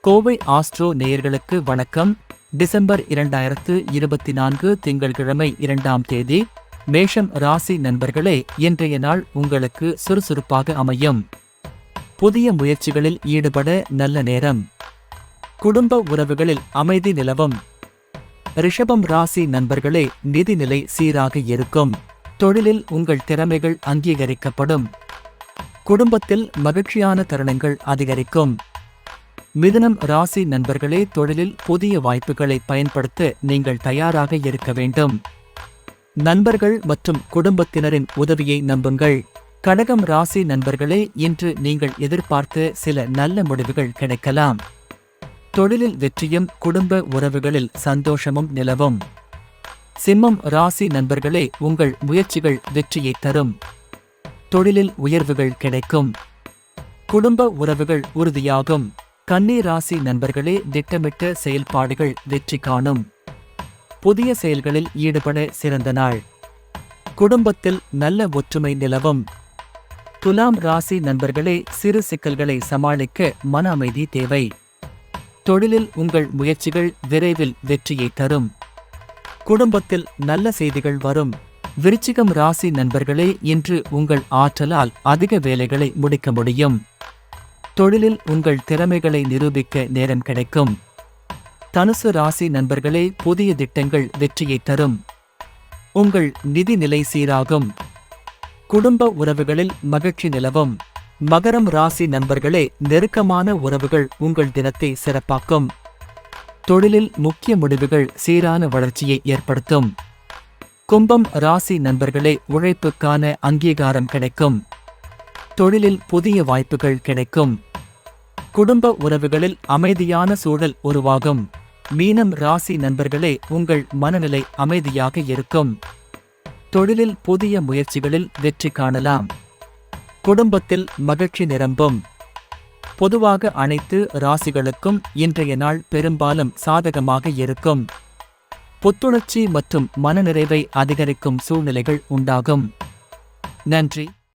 Kovai astro நேயர்களுக்கு வணக்கம். December இரண்டாயிரத்து இருபத்தி நான்கு திங்கட்கிழமை இரண்டாம் தேதி மேஷம் ராசி நண்பர்களே இன்றைய நாள் உங்களுக்கு சுறுசுறுப்பாக அமையும். புதிய முயற்சிகளில் ஈடுபட நல்ல நேரம். குடும்ப உறவுகளில் அமைதி நிலவும். ரிஷபம் ராசி நண்பர்களே நிதிநிலை சீராக இருக்கும். தொழிலில் உங்கள் திறமைகள் அங்கீகரிக்கப்படும். குடும்பத்தில் மகிழ்ச்சியான தருணங்கள் அதிகரிக்கும். மிதுனம் ராசி நண்பர்களே தொழிலில் புதிய வாய்ப்புகளை பயன்படுத்த நீங்கள் தயாராக இருக்க வேண்டும். நண்பர்கள் மற்றும் குடும்பத்தினரின் உதவியை நம்புங்கள். கடகம் ராசி நண்பர்களே இன்று நீங்கள் எதிர்பார்த்த சில நல்ல முடிவுகள் கிடைக்கலாம். தொழிலில் வெற்றியும் குடும்ப உறவுகளில் சந்தோஷமும் நிலவும். சிம்மம் ராசி நண்பர்களே உங்கள் முயற்சிகள் வெற்றியை தரும். தொழிலில் உயர்வுகள் கிடைக்கும். குடும்ப உறவுகள் உறுதியாகும். கன்னி ராசி நண்பர்களே திட்டமிட்ட செயல்பாடுகள் வெற்றி காணும். புதிய செயல்களில் ஈடுபட சிறந்த நாள். குடும்பத்தில் நல்ல ஒற்றுமை நிலவும். துலாம் ராசி நண்பர்களே சிறு சிக்கல்களை சமாளிக்க மன அமைதி தேவை. தொழிலில் உங்கள் முயற்சிகள் விரைவில் வெற்றியை தரும். குடும்பத்தில் நல்ல செய்திகள் வரும். விருச்சிகம் ராசி நண்பர்களே இன்று உங்கள் ஆற்றலால் அதிக வேலைகளை முடிக்க முடியும். தொழிலில் உங்கள் திறமைகளை நிரூபிக்க நேரம் கிடைக்கும். தனுசு ராசி நண்பர்களே புதிய திட்டங்கள் வெற்றியை தரும். உங்கள் நிதி நிலை சீராகும். குடும்ப உறவுகளில் மகிழ்ச்சி நிலவும். மகரம் ராசி நண்பர்களே நெருக்கமான உறவுகள் உங்கள் தினத்தை சிறப்பாக்கும். தொழிலில் முக்கிய முடிவுகள் சீரான வளர்ச்சியை ஏற்படுத்தும். கும்பம் ராசி நண்பர்களே உழைப்புக்கான அங்கீகாரம் கிடைக்கும். தொழிலில் புதிய வாய்ப்புகள் கிடைக்கும். குடும்ப உறவுகளில் அமைதியான சூழல் உருவாகும். மீனம் ராசி நண்பர்களே உங்கள் மனநிலை அமைதியாக இருக்கும். தொழிலில் புதிய முயற்சிகளில் வெற்றி காணலாம். குடும்பத்தில் மகிழ்ச்சி நிரம்பும். பொதுவாக அனைத்து ராசிகளுக்கும் இன்றைய நாள் பெரும்பாலும் சாதகமாக இருக்கும். புத்துணர்ச்சி மற்றும் மனநிறைவை அதிகரிக்கும் சூழ்நிலைகள் உண்டாகும். நன்றி.